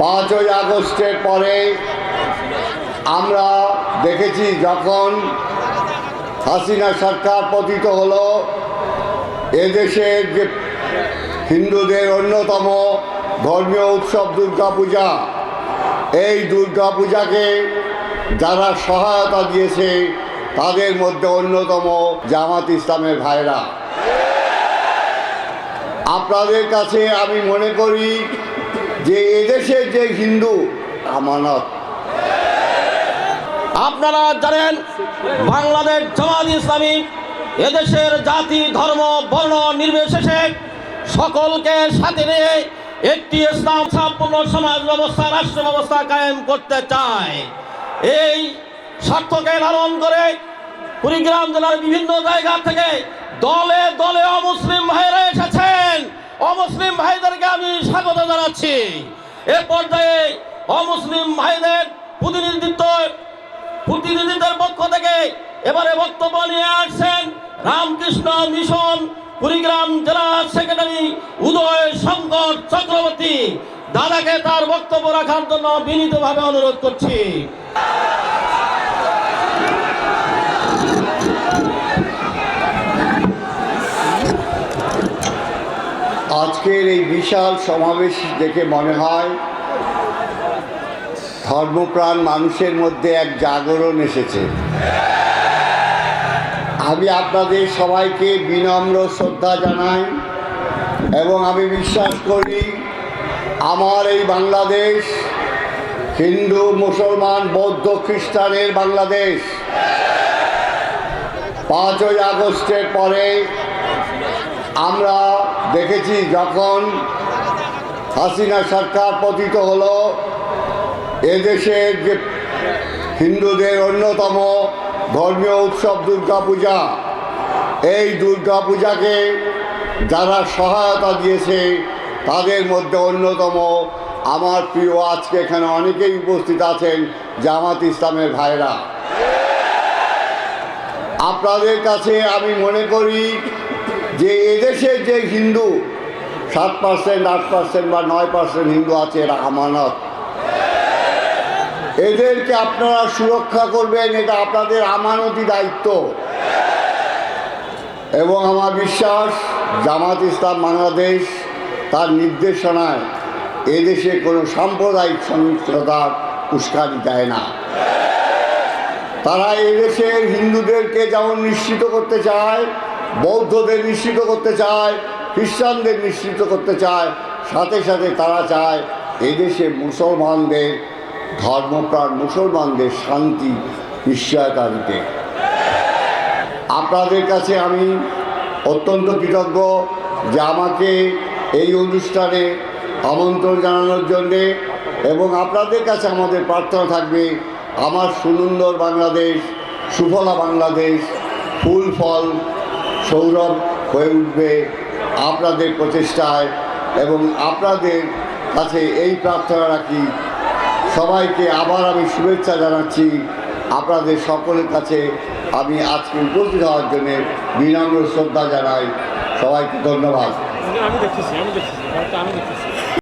পাঁচই আগস্টের পরে আমরা দেখেছি যখন হাসিনা সরকার পতিত হলো এদেশের যে হিন্দুদের অন্যতম ধর্মীয় উৎসব দুর্গাপূজা, এই দুর্গাপূজাকে যারা সহায়তা দিয়েছে, তাদের মধ্যে অন্যতম জামাত ইসলামের ভাইরা। আপনাদের কাছে আমি মনে করি যে এদেশে যে হিন্দু, আমানত। আপনারা জানেন, বাংলাদেশ জামাত ইসলামী এদেশের জাতি, ধর্ম, বর্ণ নির্বিশেষে সকলকে সাথে নিয়ে একটি ইসলাম সম্পূর্ণ সমাজ ব্যবস্থা, রাষ্ট্র ব্যবস্থা কায়েম করতে চায়। এই স্বার্থকে লালন করে কুড়িগ্রাম জেলার বিভিন্ন জায়গা থেকে দলে দলে অমুসলিম ভাইরা আমি স্বাগত জানাচ্ছি। এ পর্যায়ে অমুসলিম ভাইদের প্রতিনিধিত্ব, প্রতিনিধিদের পক্ষ থেকে এবারে বক্তব্য নিয়ে আসছেন রামকৃষ্ণ মিশন, কুড়িগ্রাম জেলা সেক্রেটারি উদয় শঙ্কর চক্রবর্তী। দাদাকে তার বক্তব্য রাখার জন্য বিনীতভাবে অনুরোধ করছি। আজকের এই বিশাল সমাবেশ দেখে মনে হয় ধর্মপ্রাণ মানুষের মধ্যে এক জাগরণ এসেছে। আমি আপনাদের সবাইকে বিনম্র শ্রদ্ধা জানাই এবং আমি বিশ্বাস করি আমার এই বাংলাদেশ হিন্দু, মুসলমান, বৌদ্ধ, খ্রিস্টানের বাংলাদেশ পাঁচই আগস্টের পরে আমরা দেখেছি যখন হাসিনা সরকার পতিত হলো এদেশের যে হিন্দুদের অন্যতম ধর্মীয় উৎসব দুর্গাপূজা, এই দুর্গাপূজাকে যারা সহায়তা দিয়েছে, তাদের মধ্যে অন্যতম আমার প্রিয় আজকে এখানে অনেকেই উপস্থিত আছেন, জামাত ইসলামের ভাইরা আপনাদের কাছে আমি মনে করি যে এদেশের যে হিন্দু সাত পার্সেন্ট, আট পার্সেন্ট বা নয় পার্সেন্ট হিন্দু আছে, এরা আমানত। এদেরকে আপনারা সুরক্ষা করবেন, এটা আপনাদের আমানতি দায়িত্ব। এবং আমার বিশ্বাস, জামাত ইসলাম বাংলাদেশ তার নির্দেশনায় এদেশে কোনো সাম্প্রদায়িক সহিংসতার উস্কানি দেয় না। তারা এদেশের হিন্দুদেরকে যেমন নিশ্চিত করতে চায় বৌদ্ধদের নিশ্চিত করতে চায়, খ্রিস্টানদের নিশ্চিত করতে চায়, সাথে সাথে তারা চায় এদেশে মুসলমানদের ধর্মপ্রাণ, মুসলমানদের শান্তি নিশ্চয়তা দিতে। আপনাদের কাছে আমি অত্যন্ত কৃতজ্ঞ যে আমাকে এই অনুষ্ঠানে আমন্ত্রণ জানানোর জন্যে এবং আপনাদের কাছে আমাদের প্রার্থনা থাকবে, আমার সুন্দর বাংলাদেশ, সুফলা বাংলাদেশ, ফুল ফল সৌরভ হয়ে উঠবে আপনাদের প্রচেষ্টায় এবং আপনাদের কাছে এই প্রার্থনা রাখি। সবাইকে আবার আমি শুভেচ্ছা জানাচ্ছি। আপনাদের সকলের কাছে আমি আজকে উপস্থিত হওয়ার জন্যে বিনম্র শ্রদ্ধা জানাই। সবাইকে ধন্যবাদ। আমি দেখতেছি আমি দেখতেছি আমি দেখতেছি।